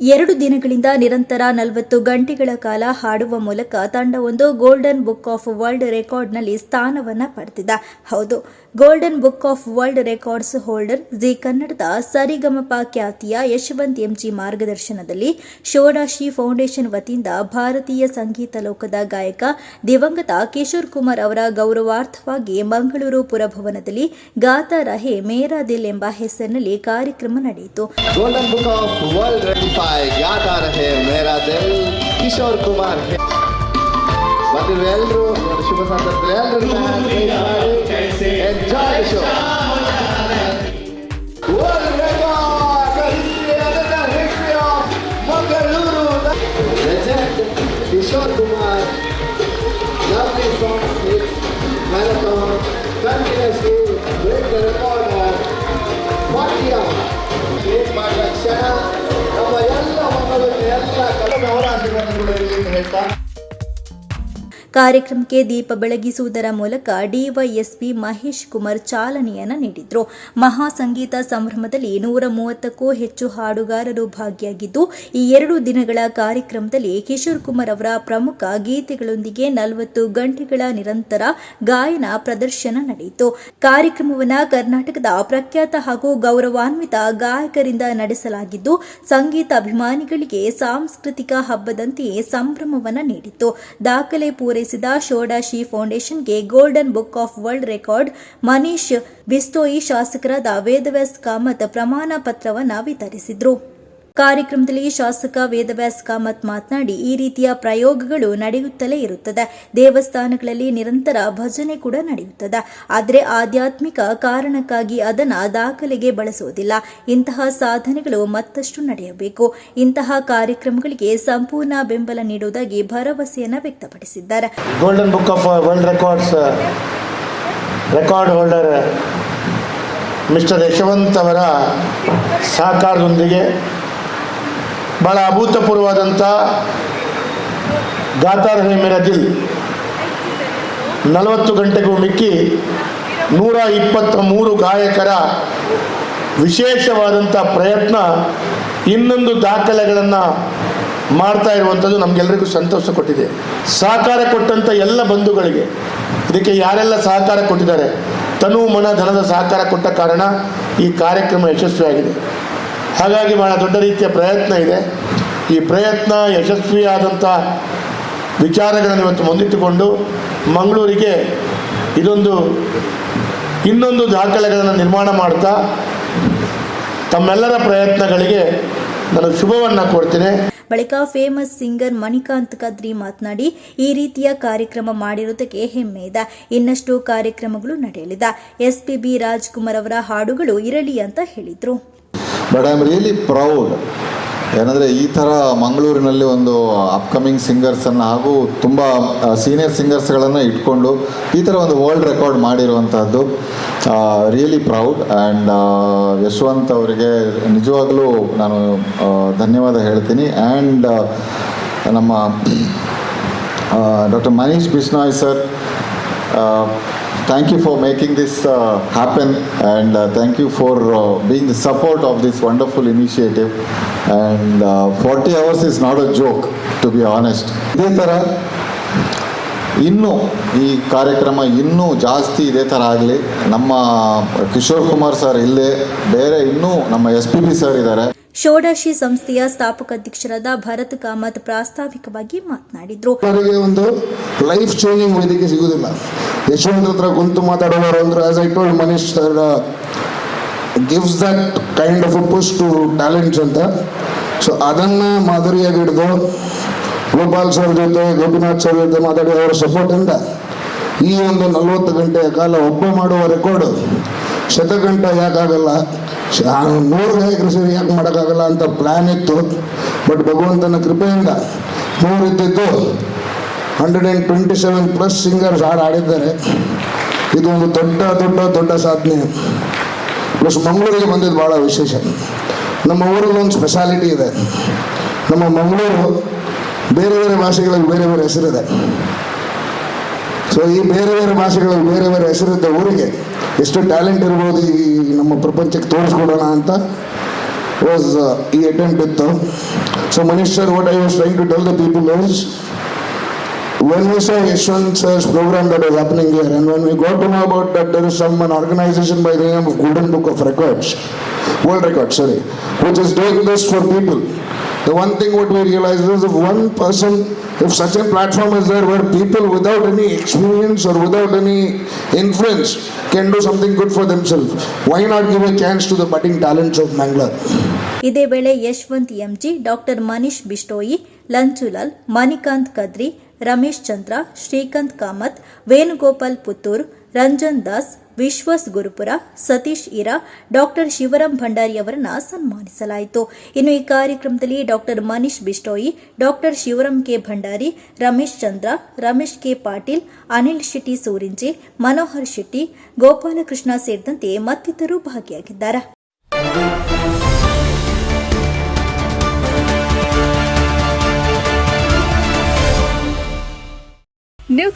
ಎರಡು ದಿನಗಳಿಂದ ನಿರಂತರ ನಲವತ್ತು ಗಂಟೆಗಳ ಕಾಲ ಹಾಡುವ ಮೂಲಕ ತಂಡವೊಂದು ಗೋಲ್ಡನ್ ಬುಕ್ ಆಫ್ ವರ್ಲ್ಡ್ ರೆಕಾರ್ಡ್ನಲ್ಲಿ ಸ್ಥಾನವನ್ನು ಪಡೆದಿದೆ. ಹೌದು golden book of world records holder G ಕನ್ನಡದ ಸರಿಗಮಪ ಖ್ಯಾತಿಯ ಯಶವಂತ್ ಎಂಜಿ ಮಾರ್ಗದರ್ಶನದಲ್ಲಿ ಶೋಡಾಶಿ ಫೌಂಡೇಶನ್ ವತಿಯಿಂದ ಭಾರತೀಯ ಸಂಗೀತ ಲೋಕದ ಗಾಯಕ ದಿವಂಗತ ಕಿಶೋರ್ ಕುಮಾರ್ ಅವರ ಗೌರವಾರ್ಥವಾಗಿ ಮಂಗಳೂರು ಪುರಭವನದಲ್ಲಿ ಗಾತಾ ರಹೆ ಮೇರಾ ದಿಲ್ ಎಂಬ ಹೆಸರಿನಲ್ಲಿ ಕಾರ್ಯಕ್ರಮ ನಡೆಯಿತು. ಎಲ್ಲರೂ ಶುಭ ಎಲ್ಲರೂ of Mangaluru Kishore Kumar lovely song hit marathon continuously break the record of 40 hours ಏನ್ ಮಾಡಿದ ಕ್ಷಣ ನಮ್ಮ ಎಲ್ಲ ಮಕ್ಕಳು ಎಲ್ಲ ಕಡಿಮೆ ಅವರ ಆಶೀರ್ವಾದಗಳು ಇರಲಿ ಹೇಳ್ತಾ ಕಾರ್ಯಕ್ರಮಕ್ಕೆ ದೀಪ ಬೆಳಗಿಸುವುದರ ಮೂಲಕ ಡಿವೈಎಸ್ಪಿ ಮಹೇಶ್ ಕುಮಾರ್ ಚಾಲನೆಯನ್ನು ನೀಡಿದ್ರು. ಮಹಾ ಸಂಗೀತ ಸಂಭ್ರಮದಲ್ಲಿ ನೂರ ಮೂವತ್ತಕ್ಕೂ ಹೆಚ್ಚು ಹಾಡುಗಾರರು ಭಾಗಿಯಾಗಿದ್ದು, ಈ ಎರಡು ದಿನಗಳ ಕಾರ್ಯಕ್ರಮದಲ್ಲಿ ಕಿಶೋರ್ ಕುಮಾರ್ ಅವರ ಪ್ರಮುಖ ಗೀತೆಗಳೊಂದಿಗೆ ನಲವತ್ತು ಗಂಟೆಗಳ ನಿರಂತರ ಗಾಯನ ಪ್ರದರ್ಶನ ನಡೆಯಿತು. ಕಾರ್ಯಕ್ರಮವನ್ನು ಕರ್ನಾಟಕದ ಪ್ರಖ್ಯಾತ ಹಾಗೂ ಗೌರವಾನ್ವಿತ ಗಾಯಕರಿಂದ ನಡೆಸಲಾಗಿದ್ದು, ಸಂಗೀತ ಅಭಿಮಾನಿಗಳಿಗೆ ಸಾಂಸ್ಕೃತಿಕ ಹಬ್ಬದಂತೆಯೇ ಸಂಭ್ರಮವನ್ನು ನೀಡಿತು ದಾಖಲೆ ಪೂರೈಸಿದ Shodashi ಫೌಂಡೇಶನ್ಗೆ golden book of world record Manish Bishnoi ಶಾಸಕರಾದ ವೇದವ್ಯಾಸ್ ಕಾಮತ್ ಪ್ರಮಾಣ ಪತ್ರವನ್ನು ವಿತರಿಸಿದ್ರು. ಕಾರ್ಯಕ್ರಮದಲ್ಲಿ ಶಾಸಕ ವೇದವ್ಯಾಸ್ ಕಾಮತ್ ಮಾತನಾಡಿ, ಈ ರೀತಿಯ ಪ್ರಯೋಗಗಳು ನಡೆಯುತ್ತಲೇ ಇರುತ್ತದೆ. ದೇವಸ್ಥಾನಗಳಲ್ಲಿ ನಿರಂತರ ಭಜನೆ ಕೂಡ ನಡೆಯುತ್ತದೆ. ಆದರೆ ಆಧ್ಯಾತ್ಮಿಕ ಕಾರಣಕ್ಕಾಗಿ ಅದನ್ನು ದಾಖಲೆಗೆ ಬಳಸುವುದಿಲ್ಲ. ಇಂತಹ ಸಾಧನೆಗಳು ಮತ್ತಷ್ಟು ನಡೆಯಬೇಕು. ಇಂತಹ ಕಾರ್ಯಕ್ರಮಗಳಿಗೆ ಸಂಪೂರ್ಣ ಬೆಂಬಲ ನೀಡುವುದಾಗಿ ಭರವಸೆಯನ್ನು ವ್ಯಕ್ತಪಡಿಸಿದ್ದಾರೆ. Golden book of world records record holder mister Yashwant ಅವರ ಸಹಕಾರದೊಂದಿಗೆ ಭಾಳ ಅಭೂತಪೂರ್ವವಾದಂಥ ಗಾತಾರ್ ಹೇ ಮೇರಾ ದಿಲ್ ನಲವತ್ತು ಗಂಟೆಗೂ ಮಿಕ್ಕಿ ನೂರ ಇಪ್ಪತ್ತ ಮೂರು ಗಾಯಕರ ವಿಶೇಷವಾದಂಥ ಪ್ರಯತ್ನ ಇನ್ನೊಂದು ದಾಖಲೆಗಳನ್ನು ಮಾಡ್ತಾ ಇರುವಂಥದ್ದು ನಮಗೆಲ್ಲರಿಗೂ ಸಂತೋಷ ಕೊಟ್ಟಿದೆ. ಸಹಕಾರ ಕೊಟ್ಟಂಥ ಎಲ್ಲ ಬಂಧುಗಳಿಗೆ, ಇದಕ್ಕೆ ಯಾರೆಲ್ಲ ಸಹಕಾರ ಕೊಟ್ಟಿದ್ದಾರೆ? ತನು, ಮನ, ಧನದ ಸಹಕಾರ ಕೊಟ್ಟ ಕಾರಣ ಈ ಕಾರ್ಯಕ್ರಮ ಯಶಸ್ವಿಯಾಗಿದೆ. ಹಾಗಾಗಿ ಬಹಳ ದೊಡ್ಡ ರೀತಿಯ ಪ್ರಯತ್ನ ಇದೆ. ಈ ಪ್ರಯತ್ನ ಯಶಸ್ವಿಯಾದಂಥ ವಿಚಾರಗಳನ್ನು ಇವತ್ತು ಮುಂದಿಟ್ಟುಕೊಂಡು ಮಂಗಳೂರಿಗೆ ಇದೊಂದು, ಇನ್ನೊಂದು ದಾಖಲೆಗಳನ್ನು ನಿರ್ಮಾಣ ಮಾಡ್ತಾ ತಮ್ಮೆಲ್ಲರ ಪ್ರಯತ್ನಗಳಿಗೆ ನಾನು ಶುಭವನ್ನು ಕೊಡ್ತೇನೆ ಬಳಿಕ ಫೇಮಸ್ ಸಿಂಗರ್ ಮಣಿಕಾಂತ್ ಕದ್ರಿ ಮಾತನಾಡಿ, ಈ ರೀತಿಯ ಕಾರ್ಯಕ್ರಮ ಮಾಡಿರುವುದಕ್ಕೆ ಹೆಮ್ಮೆ ಇದೆ. ಇನ್ನಷ್ಟು ಕಾರ್ಯಕ್ರಮಗಳು ನಡೆಯಲಿದೆ. ಎಸ್ಪಿಬಿ ರಾಜ್ಕುಮಾರ್ ಅವರ ಹಾಡುಗಳು ಇರಲಿ ಅಂತ ಹೇಳಿದ್ರು. But I am really proud ಏನಂದರೆ ಈ ಥರ ಮಂಗಳೂರಿನಲ್ಲಿ ಒಂದು ಅಪ್ಕಮಿಂಗ್ ಸಿಂಗರ್ಸನ್ನು ಹಾಗೂ ತುಂಬ ಸೀನಿಯರ್ ಸಿಂಗರ್ಸ್ಗಳನ್ನು ಇಟ್ಕೊಂಡು ಈ ಥರ ಒಂದು ವರ್ಲ್ಡ್ ರೆಕಾರ್ಡ್ ಮಾಡಿರುವಂಥದ್ದು ರಿಯಲಿ ಪ್ರೌಡ್ ಆ್ಯಂಡ್ ಯಶವಂತ್ ಅವರಿಗೆ ನಿಜವಾಗಲೂ ನಾನು ಧನ್ಯವಾದ ಹೇಳ್ತೀನಿ. ಆ್ಯಂಡ್ ನಮ್ಮ doctor Manish Bishnoi sir thank you for making this uh, happen and uh, thank you for uh, being the support of this wonderful initiative and uh, 40 hours is not a joke to be honest ಇದೇ ಥರ ಇನ್ನೂ ಈ ಕಾರ್ಯಕ್ರಮ ಇನ್ನೂ ಜಾಸ್ತಿ ಇದೇ ಥರ ಆಗಲಿ ನಮ್ಮ ಕಿಶೋರ್ ಕುಮಾರ್ ಸರ್ ಇಲ್ಲೇ ಬೇರೆ ಇನ್ನೂ ನಮ್ಮ ಎಸ್ ಪಿ ಬಿ ಸರ್ ಇದ್ದಾರೆ ಷೋಡಶಿ ಸಂಸ್ಥೆಯ ಸ್ಥಾಪಕ ಅಧ್ಯಕ್ಷರಾದ ಭರತ್ ಕಾಮತ್ ಪ್ರಾಸ್ತಾವಿಕವಾಗಿ ಮಾತನಾಡಿದ್ರು. ಒಂದು ಲೈಫ್ ಚೇಂಜಿಂಗ್ ವೇದಿಕೆ ಸಿಗುವುದಿಲ್ಲ. ಯಶವಂತ ಹತ್ರ ಕುಂತು ಮಾತಾಡೋರು ಅಂದ್ರೆ as I told Manish sir gives that kind of push to talents ಅಂತ. ಸೊ ಅದನ್ನು ಮಾದರಿಯಾಗಿ ಹಿಡಿದು ಗೋಪಾಲ್ ಸರ್ ಜೊತೆ, ಗೋಪಿನಾಥ್ ಸರ್ ಜೊತೆ ಮಾತಾಡಿ ಅವರ ಈ ಒಂದು ನಲವತ್ತು ಗಂಟೆಯ ಕಾಲ ಒಬ್ಬ ಮಾಡುವ ರೆಕಾರ್ಡು ಶತಗಂಟ ಯಾಕಾಗಲ್ಲ. ಶ- ಮೂರು ನೂರು ಗಾಯಕರು ಸೇರಿ ಯಾಕೆ ಮಾಡೋಕ್ಕಾಗಲ್ಲ ಅಂತ ಪ್ಲ್ಯಾನ್ ಇತ್ತು. ಬಟ್ ಭಗವಂತನ ಕೃಪೆಯಿಂದ ಮೂರು ಇದ್ದಿದ್ದು hundred and twenty seven plus singers ಹಾಡು ಆಡಿದ್ದಾರೆ ಇದು ಒಂದು ದೊಡ್ಡ ದೊಡ್ಡ ದೊಡ್ಡ ಸಾಧನೆ. ಪ್ಲಸ್ ಮಂಗಳೂರಿಗೆ ಬಂದಿದ್ದು ಭಾಳ ವಿಶೇಷ. ನಮ್ಮ ಊರಲ್ಲಿ ಒಂದು ಸ್ಪೆಷಾಲಿಟಿ ಇದೆ. ನಮ್ಮ ಮಂಗಳೂರು ಬೇರೆ ಬೇರೆ ಭಾಷೆಗಳಲ್ಲಿ ಬೇರೆ ಬೇರೆ ಹೆಸರಿದೆ. ಸೊ ಈ ಬೇರೆ ಬೇರೆ ಭಾಷೆಗಳು ಬೇರೆ ಬೇರೆ ಹೆಸರಿದ್ದ ಊರಿಗೆ ಎಷ್ಟು ಟ್ಯಾಲೆಂಟ್ ಇರ್ಬೋದು ಈ ನಮ್ಮ ಪ್ರಪಂಚಕ್ಕೆ ತೋರಿಸ್ಕೊಡೋಣ ಅಂತ uh, ಈ ಅಟೆಂಪ್ಟ್ ಇತ್ತು so Manish sir what I was trying to tell the people is when we saw Yashwant sir's program that was happening here and when we got to know about that there is some an organization by the name of Golden Book of Records, World Records, sorry, which is doing this for people. The one thing what we realize is if one person, if such a platform is there where people without any experience or without any influence can do something good for themselves, why not give a chance to the budding talents of Mangalore? ಇದೇ ವೇಳೆ Yashwant MG doctor Manish Bishnoi Lanchulal Manikanth Kadri Ramesh Chandra Srikanth Kamath Venugopal Puttur Ranjan Das Vishwas Gurupura Satish Ira doctor Shivram Bhandari ಅವರನ್ನು ಸನ್ಮಾನಿಸಲಾಯಿತು. ಇನ್ನು ಈ ಕಾರ್ಯಕ್ರಮದಲ್ಲಿ doctor Manish Bishnoi, doctor Shivram K Bhandari, Ramesh Chandra, Ramesh K Patil, Anil Shetty Surinji, Manohar Shetty, Gopalakrishna ಸೇರಿದಂತೆ ಮತ್ತಿತರರು ಭಾಗಿಯಾಗಿದ್ದಾರೆ.